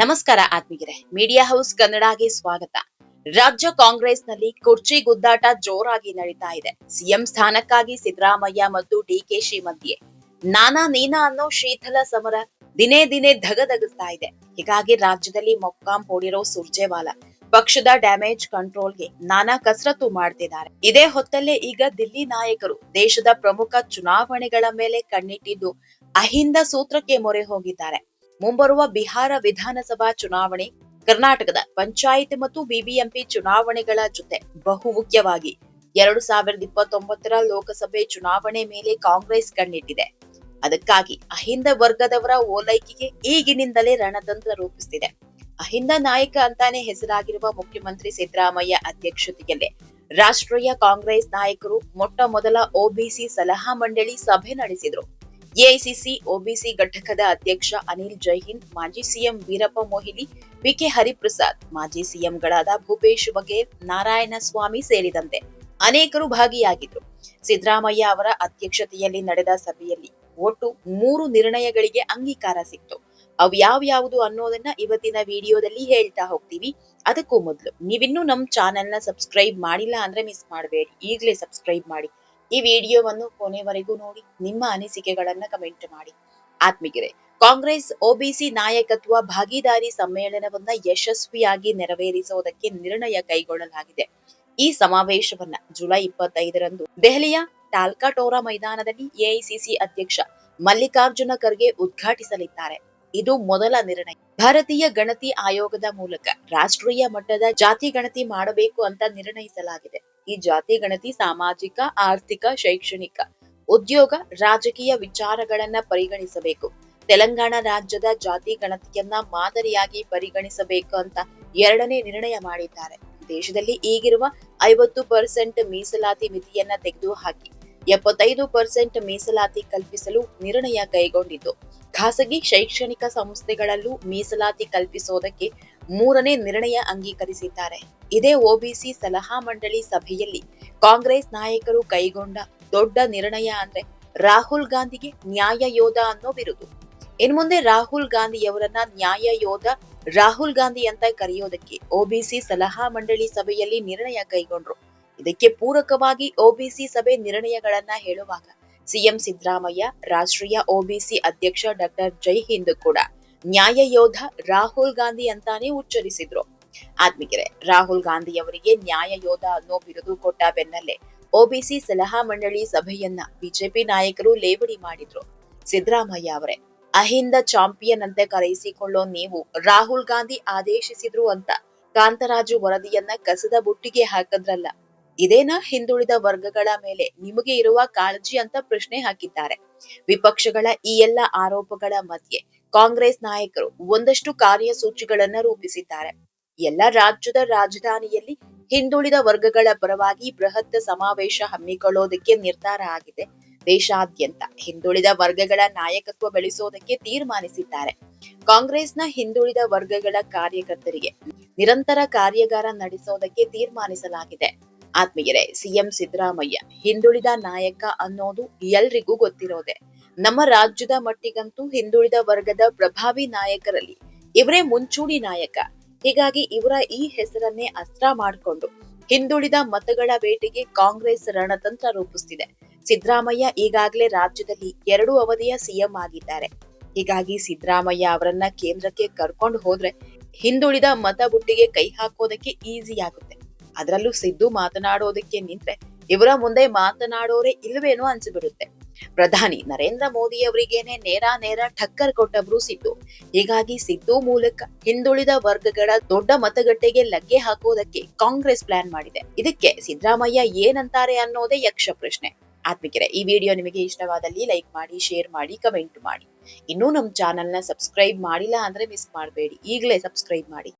ನಮಸ್ಕಾರ ಆತ್ಮೀಯರೇ. Media house ಕನ್ನಡಗೆ ಸ್ವಾಗತ. ರಾಜ್ಯ ಕಾಂಗ್ರೆಸ್ನಲ್ಲಿ ಕುರ್ಚಿ ಗುದ್ದಾಟ ಜೋರಾಗಿ ನಡೀತಾ ಇದೆ. ಸಿಎಂ ಸ್ಥಾನಕ್ಕಾಗಿ ಸಿದ್ದರಾಮಯ್ಯ ಮತ್ತು ಡಿಕೆಶಿ ಮಧ್ಯೆ ನಾನಾ ನೀನಾ ಅನ್ನೋ ಶೀತಲ ಸಮರ ದಿನೇ ದಿನೇ ಧಗಧಗಿಸ್ತಾ ಇದೆ. ಹೀಗಾಗಿ ರಾಜ್ಯದಲ್ಲಿ ಮೊಕ್ಕಾಂ ಹೂಡಿರೋ ಸುರ್ಜೇವಾಲ ಪಕ್ಷದ ಡ್ಯಾಮೇಜ್ ಕಂಟ್ರೋಲ್ಗೆ ನಾನಾ ಕಸರತ್ತು ಮಾಡ್ತಿದ್ದಾರೆ. ಇದೇ ಹೊತ್ತಲ್ಲೇ ಈಗ ದಿಲ್ಲಿ ನಾಯಕರು ದೇಶದ ಪ್ರಮುಖ ಚುನಾವಣೆಗಳ ಮೇಲೆ ಕಣ್ಣಿಟ್ಟಿದ್ದು ಅಹಿಂದ ಸೂತ್ರಕ್ಕೆ ಮೊರೆ ಹೋಗಿದ್ದಾರೆ. ಮುಂಬರುವ ಬಿಹಾರ ವಿಧಾನಸಭಾ ಚುನಾವಣೆ, ಕರ್ನಾಟಕದ ಪಂಚಾಯತ್ ಮತ್ತು ಬಿಬಿಎಂಪಿ ಚುನಾವಣೆಗಳ ಜೊತೆ ಬಹು ಮುಖ್ಯವಾಗಿ ಎರಡು ಸಾವಿರದ ಇಪ್ಪತ್ತೊಂಬತ್ತರ ಲೋಕಸಭೆ ಚುನಾವಣೆ ಮೇಲೆ ಕಾಂಗ್ರೆಸ್ ಕಣ್ಣಿಟ್ಟಿದೆ. ಅದಕ್ಕಾಗಿ ಅಹಿಂದ ವರ್ಗದವರ ಓಲೈಕೆಗೆ ಈಗಿನಿಂದಲೇ ರಣತಂತ್ರ ರೂಪಿಸುತ್ತಿದೆ ಅಹಿಂದ ನಾಯಕ ಅಂತಾನೆ ಹೆಸರಾಗಿರುವ ಮುಖ್ಯಮಂತ್ರಿ ಸಿದ್ದರಾಮಯ್ಯ ಅಧ್ಯಕ್ಷತೆಯಲ್ಲಿ ರಾಷ್ಟ್ರೀಯ ಕಾಂಗ್ರೆಸ್ ನಾಯಕರು ಮೊಟ್ಟ ಮೊದಲ ಒಬಿಸಿ ಸಲಹಾ ಮಂಡಳಿ ಸಭೆ ನಡೆಸಿದರು. ಎಐಸಿಸಿ, ಒಬಿಸಿ ಘಟಕದ ಅಧ್ಯಕ್ಷ ಅನಿಲ್ ಜೈಹಿಂದ್, ಮಾಜಿ CM Veerappa Moily V K Hariprasad, ಮಾಜಿ ಸಿಎಂಗಳಾದ ಭೂಪೇಶ್ ನಾರಾಯಣ ಸ್ವಾಮಿ ಸೇರಿದಂತೆ ಅನೇಕರು ಭಾಗಿಯಾಗಿದ್ದರು ಸಿದ್ದರಾಮಯ್ಯ ಅವರ ಅಧ್ಯಕ್ಷತೆಯಲ್ಲಿ ನಡೆದ ಸಭೆಯಲ್ಲಿ ಒಟ್ಟು ಮೂರು ನಿರ್ಣಯಗಳಿಗೆ ಅಂಗೀಕಾರ ಸಿಕ್ತು. ಅವು ಯಾವ್ಯಾವುದು ಅನ್ನೋದನ್ನ ಇವತ್ತಿನ ವಿಡಿಯೋದಲ್ಲಿ ಹೇಳ್ತಾ ಹೋಗ್ತೀವಿ. ಅದಕ್ಕೂ ಮೊದಲು ನೀವಿನ್ನೂ ನಮ್ಮ ಚಾನೆಲ್ನ ಸಬ್ಸ್ಕ್ರೈಬ್ ಮಾಡಿಲ್ಲ ಅಂದ್ರೆ ಮಿಸ್ ಮಾಡಬೇಡಿ. ಈಗಲೇ ಸಬ್ಸ್ಕ್ರೈಬ್ ಮಾಡಿ. ಈ ವಿಡಿಯೋವನ್ನು ಕೊನೆವರೆಗೂ ನೋಡಿ, ನಿಮ್ಮ ಅನಿಸಿಕೆಗಳನ್ನ ಕಮೆಂಟ್ ಮಾಡಿ. ಆತ್ಮಿಗಿರೆ ಕಾಂಗ್ರೆಸ್ ಒಬಿಸಿ ನಾಯಕತ್ವ ಭಾಗಿದಾರಿ ಸಮ್ಮೇಳನವನ್ನ ಯಶಸ್ವಿಯಾಗಿ ನೆರವೇರಿಸುವುದಕ್ಕೆ ನಿರ್ಣಯ ಕೈಗೊಳ್ಳಲಾಗಿದೆ. ಈ ಸಮಾವೇಶವನ್ನ ಜುಲೈ ಇಪ್ಪತ್ತೈದರಂದು ದೆಹಲಿಯ ಟಾಲ್ಕಾಟೋರಾ ಮೈದಾನದಲ್ಲಿ ಎಐಸಿಸಿ ಅಧ್ಯಕ್ಷ ಮಲ್ಲಿಕಾರ್ಜುನ ಖರ್ಗೆ ಉದ್ಘಾಟಿಸಲಿದ್ದಾರೆ. ಇದು ಮೊದಲ ನಿರ್ಣಯ. ಭಾರತೀಯ ಗಣತಿ ಆಯೋಗದ ಮೂಲಕ ರಾಷ್ಟ್ರೀಯ ಮಟ್ಟದ ಜಾತಿ ಗಣತಿ ಮಾಡಬೇಕು ಅಂತ ನಿರ್ಣಯಿಸಲಾಗಿದೆ. ಈ ಜಾತಿ ಗಣತಿ, ಸಾಮಾಜಿಕ, ಆರ್ಥಿಕ, ಶೈಕ್ಷಣಿಕ, ಉದ್ಯೋಗ, ರಾಜಕೀಯ ವಿಚಾರಗಳನ್ನ ಪರಿಗಣಿಸಬೇಕು. ತೆಲಂಗಾಣ ರಾಜ್ಯದ ಜಾತಿ ಗಣತಿಯನ್ನ ಮಾದರಿಯಾಗಿ ಪರಿಗಣಿಸಬೇಕು ಅಂತ ಎರಡನೇ ನಿರ್ಣಯ ಮಾಡಿದ್ದಾರೆ. ದೇಶದಲ್ಲಿ ಈಗಿರುವ ಐವತ್ತು ಪರ್ಸೆಂಟ್ ಮೀಸಲಾತಿ ಮಿತಿಯನ್ನ ತೆಗೆದುಹಾಕಿ, ಎಪ್ಪತ್ತೈದು ಪರ್ಸೆಂಟ್ ಮೀಸಲಾತಿ ಕಲ್ಪಿಸಲು ನಿರ್ಣಯ ಕೈಗೊಂಡಿದ್ದು. ಖಾಸಗಿ ಶೈಕ್ಷಣಿಕ ಸಂಸ್ಥೆಗಳಲ್ಲೂ ಮೀಸಲಾತಿ ಕಲ್ಪಿಸುವುದಕ್ಕೆ ಮೂರನೇ ನಿರ್ಣಯ ಅಂಗೀಕರಿಸಿದ್ದಾರೆ. ಇದೇ ಒಬಿಸಿ ಸಲಹಾ ಮಂಡಳಿ ಸಭೆಯಲ್ಲಿ ಕಾಂಗ್ರೆಸ್ ನಾಯಕರು ಕೈಗೊಂಡ ದೊಡ್ಡ ನಿರ್ಣಯ ಅಂದ್ರೆ ರಾಹುಲ್ ಗಾಂಧಿಗೆ ನ್ಯಾಯ ಯೋಧ ಅನ್ನೋ ಬಿರುದು. ಇನ್ ಮುಂದೆ ರಾಹುಲ್ ಗಾಂಧಿಯವರನ್ನ ನ್ಯಾಯ ಯೋಧ ರಾಹುಲ್ ಗಾಂಧಿ ಅಂತ ಕರೆಯೋದಕ್ಕೆ ಒಬಿಸಿ ಸಲಹಾ ಮಂಡಳಿ ಸಭೆಯಲ್ಲಿ ನಿರ್ಣಯ ಕೈಗೊಂಡ್ರು. ಇದಕ್ಕೆ ಪೂರಕವಾಗಿ ಒಬಿಸಿ ಸಭೆ ನಿರ್ಣಯಗಳನ್ನ ಹೇಳುವಾಗ ಸಿಎಂ ಸಿದ್ದರಾಮಯ್ಯ, ರಾಷ್ಟ್ರೀಯ ಒಬಿಸಿ ಅಧ್ಯಕ್ಷ ಡಾಕ್ಟರ್ ಜೈ ಹಿಂದ್ ಕೂಡ ನ್ಯಾಯ ಯೋಧ ರಾಹುಲ್ ಗಾಂಧಿ ಅಂತಾನೆ ಉಚ್ಚರಿಸಿದ್ರು. ಆತ್ಮಿಕರೆ ರಾಹುಲ್ ಗಾಂಧಿ ಅವರಿಗೆ ನ್ಯಾಯ ಯೋಧ ಅನ್ನೋ ಬಿರುದು ಕೊಟ್ಟ ಬೆನ್ನಲ್ಲೇ ಒಬಿಸಿ ಸಲಹಾ ಮಂಡಳಿ ಸಭೆಯನ್ನ ಬಿಜೆಪಿ ನಾಯಕರು ಲೇವಡಿ ಮಾಡಿದ್ರು. ಸಿದ್ದರಾಮಯ್ಯ ಅವರೇ, ಅಹಿಂದ ಚಾಂಪಿಯನ್ ಅಂತೆ ಕರೆಯಿಸಿಕೊಳ್ಳೋ ನೀವು ರಾಹುಲ್ ಗಾಂಧಿ ಆದೇಶಿಸಿದ್ರು ಅಂತ ಕಾಂತರಾಜು ವರದಿಯನ್ನ ಕಸದ ಬುಟ್ಟಿಗೆ ಹಾಕದ್ರಲ್ಲ, ಇದೇನಾ ಹಿಂದುಳಿದ ವರ್ಗಗಳ ಮೇಲೆ ನಿಮಗೆ ಇರುವ ಕಾಳಜಿ ಅಂತ ಪ್ರಶ್ನೆ ಹಾಕಿದ್ದಾರೆ. ವಿಪಕ್ಷಗಳ ಈ ಎಲ್ಲ ಆರೋಪಗಳ ಮಧ್ಯೆ ಕಾಂಗ್ರೆಸ್ ನಾಯಕರು ಒಂದಷ್ಟು ಕಾರ್ಯಸೂಚಿಗಳನ್ನ ರೂಪಿಸಿದ್ದಾರೆ. ಎಲ್ಲ ರಾಜ್ಯದ ರಾಜಧಾನಿಯಲ್ಲಿ ಹಿಂದುಳಿದ ವರ್ಗಗಳ ಪರವಾಗಿ ಬೃಹತ್ ಸಮಾವೇಶ ಹಮ್ಮಿಕೊಳ್ಳೋದಕ್ಕೆ ನಿರ್ಧಾರ ಆಗಿದೆ. ದೇಶಾದ್ಯಂತ ಹಿಂದುಳಿದ ವರ್ಗಗಳ ನಾಯಕತ್ವ ಬೆಳೆಸೋದಕ್ಕೆ ತೀರ್ಮಾನಿಸಿದ್ದಾರೆ. ಕಾಂಗ್ರೆಸ್ನ ಹಿಂದುಳಿದ ವರ್ಗಗಳ ಕಾರ್ಯಕರ್ತರಿಗೆ ನಿರಂತರ ಕಾರ್ಯಾಗಾರ ನಡೆಸೋದಕ್ಕೆ ತೀರ್ಮಾನಿಸಲಾಗಿದೆ. ಆತ್ಮೀಯರೇ, ಸಿಎಂ ಸಿದ್ದರಾಮಯ್ಯ ಹಿಂದುಳಿದ ನಾಯಕ ಅನ್ನೋದು ಎಲ್ರಿಗೂ ಗೊತ್ತಿರೋದೆ. ನಮ್ಮ ರಾಜ್ಯದ ಮಟ್ಟಿಗಂತೂ ಹಿಂದುಳಿದ ವರ್ಗದ ಪ್ರಭಾವಿ ನಾಯಕರಲ್ಲಿ ಇವರೇ ಮುಂಚೂಣಿ ನಾಯಕ. ಹೀಗಾಗಿ ಇವರ ಈ ಹೆಸರನ್ನೇ ಅಸ್ತ್ರ ಮಾಡಿಕೊಂಡು ಹಿಂದುಳಿದ ಮತಗಳ ಬೇಟೆಗೆ ಕಾಂಗ್ರೆಸ್ ರಣತಂತ್ರ ರೂಪಿಸುತ್ತಿದೆ ಸಿದ್ದರಾಮಯ್ಯ ಈಗಾಗಲೇ ರಾಜ್ಯದಲ್ಲಿ ಎರಡು ಅವಧಿಯ ಸಿಎಂ ಆಗಿದ್ದಾರೆ. ಹೀಗಾಗಿ ಸಿದ್ದರಾಮಯ್ಯ ಅವರನ್ನ ಕೇಂದ್ರಕ್ಕೆ ಕರ್ಕೊಂಡು ಹೋದ್ರೆ ಹಿಂದುಳಿದ ಮತ ಬುಟ್ಟಿಗೆ ಕೈ ಹಾಕೋದಕ್ಕೆ ಈಸಿ ಆಗುತ್ತೆ. ಅದರಲ್ಲೂ ಸಿದ್ದು ಮಾತನಾಡೋದಕ್ಕೆ ನಿಂತ್ರೆ ಇವರ ಮುಂದೆ ಮಾತನಾಡೋರೇ ಇಲ್ವೇನೋ ಅನ್ಸಿಬಿಡುತ್ತೆ. ಪ್ರಧಾನಿ ನರೇಂದ್ರ ಮೋದಿ ಅವರಿಗೇನೆ ನೇರ ನೇರ ಠಕ್ಕರ್ ಕೊಟ್ಟವರು ಸಿದ್ದು ಹೀಗಾಗಿ ಸಿದ್ದು ಮೂಲಕ ಹಿಂದುಳಿದ ವರ್ಗಗಳ ದೊಡ್ಡ ಮತಗಟ್ಟೆಗೆ ಲಗ್ಗೆ ಹಾಕೋದಕ್ಕೆ ಕಾಂಗ್ರೆಸ್ ಪ್ಲಾನ್ ಮಾಡಿದೆ. ಇದಕ್ಕೆ ಸಿದ್ದರಾಮಯ್ಯ ಏನಂತಾರೆ ಅನ್ನೋದೇ ಯಕ್ಷ ಪ್ರಶ್ನೆ. ಆತ್ಮಿಕರೆ, ಈ ವಿಡಿಯೋ ನಿಮಗೆ ಇಷ್ಟವಾದಲ್ಲಿ ಲೈಕ್ ಮಾಡಿ, ಶೇರ್ ಮಾಡಿ, ಕಮೆಂಟ್ ಮಾಡಿ. ಇನ್ನೂ ನಮ್ಮ ಚಾನೆಲ್ನ ಸಬ್ಸ್ಕ್ರೈಬ್ ಮಾಡಿಲ್ಲ ಅಂದ್ರೆ ಮಿಸ್ ಮಾಡಬೇಡಿ. ಈಗಲೇ ಸಬ್ಸ್ಕ್ರೈಬ್ ಮಾಡಿ.